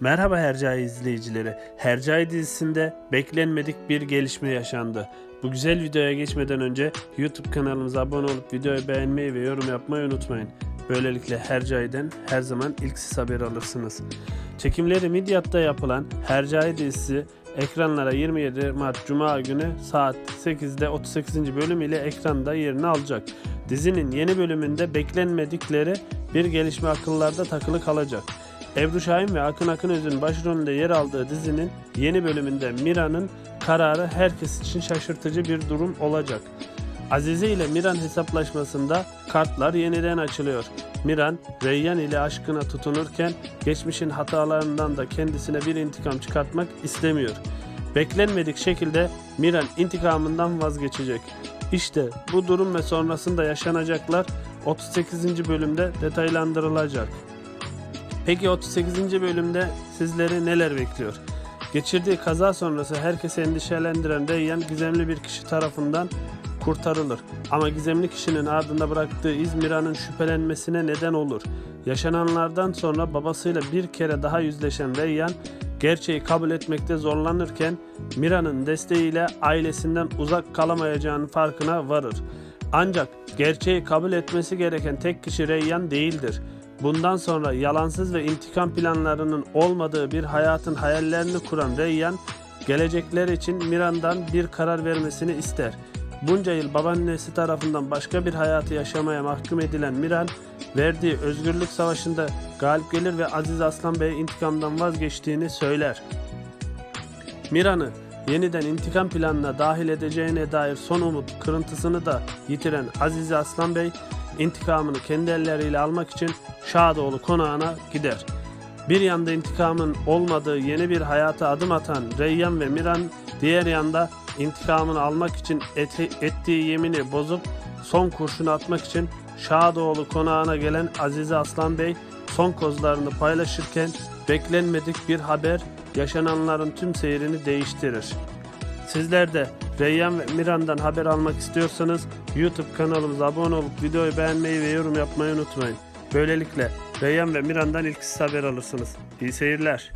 Merhaba Hercai izleyicileri. Hercai dizisinde beklenmedik bir gelişme yaşandı. Bu güzel videoya geçmeden önce YouTube kanalımıza abone olup videoyu beğenmeyi ve yorum yapmayı unutmayın. Böylelikle Hercai'den her zaman ilk siz haber alırsınız. Çekimleri Midyat'ta yapılan Hercai dizisi ekranlara 27 Mart Cuma günü saat 8'de 38. bölüm ile ekranda yerini alacak. Dizinin yeni bölümünde beklenmedikleri bir gelişme akıllarda takılı kalacak. Ebru Şahin ve Akın Akınöz'ün başrolünde yer aldığı dizinin yeni bölümünde Mira'nın kararı herkes için şaşırtıcı bir durum olacak. Azize ile Miran hesaplaşmasında kartlar yeniden açılıyor. Miran, Reyyan ile aşkına tutunurken geçmişin hatalarından da kendisine bir intikam çıkartmak istemiyor. Beklenmedik şekilde Miran intikamından vazgeçecek. İşte bu durum ve sonrasında yaşanacaklar 38. bölümde detaylandırılacak. Peki 38. bölümde sizleri neler bekliyor? Geçirdiği kaza sonrası herkesi endişelendiren Reyyan gizemli bir kişi tarafından kurtarılır. Ama gizemli kişinin ardında bıraktığı iz Mira'nın şüphelenmesine neden olur. Yaşananlardan sonra babasıyla bir kere daha yüzleşen Reyyan gerçeği kabul etmekte zorlanırken Mira'nın desteğiyle ailesinden uzak kalamayacağının farkına varır. Ancak gerçeği kabul etmesi gereken tek kişi Reyyan değildir. Bundan sonra yalansız ve intikam planlarının olmadığı bir hayatın hayallerini kuran Reyyan, gelecekler için Miran'dan bir karar vermesini ister. Bunca yıl babaannesi tarafından başka bir hayatı yaşamaya mahkum edilen Miran, verdiği özgürlük savaşında galip gelir ve Aziz Aslan Bey intikamdan vazgeçtiğini söyler. Miran'ı yeniden intikam planına dahil edeceğine dair son umut kırıntısını da yitiren Azize Aslan Bey intikamını kendi elleriyle almak için Şadoğlu konağına gider. Bir yanda intikamın olmadığı yeni bir hayata adım atan Reyyan ve Miran diğer yanda intikamını almak için eti- ettiği yemini bozup son kurşunu atmak için Şadoğlu konağına gelen Azize Aslan Bey son kozlarını paylaşırken beklenmedik bir haber yaşananların tüm seyrini değiştirir. Sizler de Reyyan ve Miran'dan haber almak istiyorsanız YouTube kanalımıza abone olup videoyu beğenmeyi ve yorum yapmayı unutmayın. Böylelikle Reyyan ve Miran'dan ilk siz haber alırsınız. İyi seyirler.